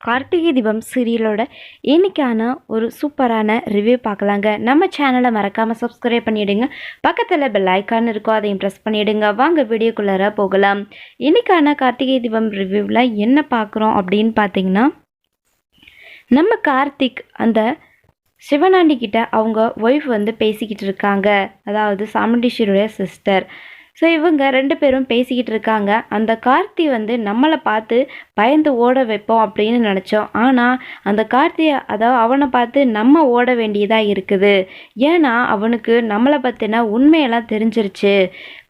கார்த்திகை தீபம் சீரியலோட இன்னைக்கான ஒரு சூப்பரான ரிவ்யூ பார்க்கலாங்க. நம்ம சேனலை மறக்காமல் சப்ஸ்கிரைப் பண்ணிவிடுங்க பக்கத்தில் பெல் ஐக்கான் இருக்கோ அதையும் ப்ரெஸ் பண்ணிவிடுங்க வாங்க வீடியோக்குள்ளார போகலாம். இன்னைக்கான கார்த்திகை தீபம் ரிவ்யூவில் என்ன பார்க்குறோம் அப்படின்னு பார்த்தீங்கன்னா நம்ம கார்த்திக் அந்த சிவனாண்டி கிட்ட அவங்க ஒய்ஃப் வந்து பேசிக்கிட்டு இருக்காங்க. அதாவது சாமுண்டீஸ்வருடைய சிஸ்டர் ஸோ இவங்க ரெண்டு பேரும் பேசிக்கிட்டு இருக்காங்க. அந்த கார்த்தி வந்து நம்மளை பார்த்து பயந்து ஓட வைப்போம் அப்படின்னு நினச்சோம். ஆனால் அந்த கார்த்தியை அதாவது அவனை பார்த்து நம்ம ஓட வேண்டியதாக இருக்குது. ஏன்னா அவனுக்கு நம்மளை பற்றின உண்மையெல்லாம் தெரிஞ்சிருச்சு.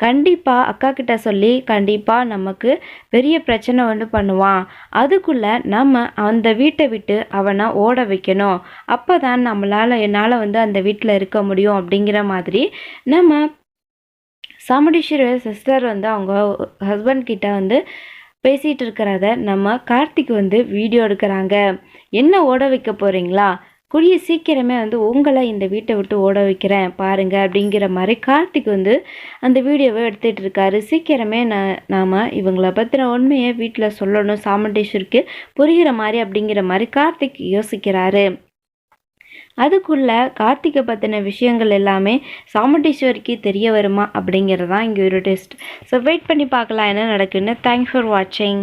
கண்டிப்பாக அக்கா கிட்ட சொல்லி கண்டிப்பாக நமக்கு பெரிய பிரச்சனை வந்து பண்ணுவான். அதுக்குள்ளே நம்ம அந்த வீட்டை விட்டு அவனை ஓட வைக்கணும். அப்போ தான் நம்மளால் என்னால் வந்து அந்த வீட்டில் இருக்க முடியும் அப்படிங்கிற மாதிரி நம்ம சாமுண்டீஸ்வரர் சிஸ்டர் வந்து அவங்க ஹஸ்பண்ட் கிட்ட வந்து பேசிகிட்டு இருக்கிறத நம்ம கார்த்திக் வந்து வீடியோ எடுக்கிறாங்க. என்ன ஓட வைக்க போகிறீங்களா கூடிய சீக்கிரமே வந்து உங்களை இந்த வீட்டை விட்டு ஓட வைக்கிறேன் பாருங்கள் அப்படிங்கிற மாதிரி கார்த்திக் வந்து அந்த வீடியோவை எடுத்துகிட்டு இருக்காரு. சீக்கிரமே நான் நாம் இவங்களை பற்றின உண்மையை வீட்டில் சொல்லணும். சாமுண்டீஸ்வருக்கு புரிகிற மாதிரி அப்படிங்கிற மாதிரி கார்த்திக் யோசிக்கிறாரு. அதுக்குள்ளே கார்த்திகை பற்றின விஷயங்கள் எல்லாமே சாமுண்டீஸ்வரிக்கு தெரிய வருமா அப்படிங்கிறது தான் இங்கே ஒரு டெஸ்ட் ஸோ வெயிட் பண்ணி பார்க்கலாம் என்ன நடக்குன்னு. தேங்க்ஸ் ஃபார் வாட்சிங்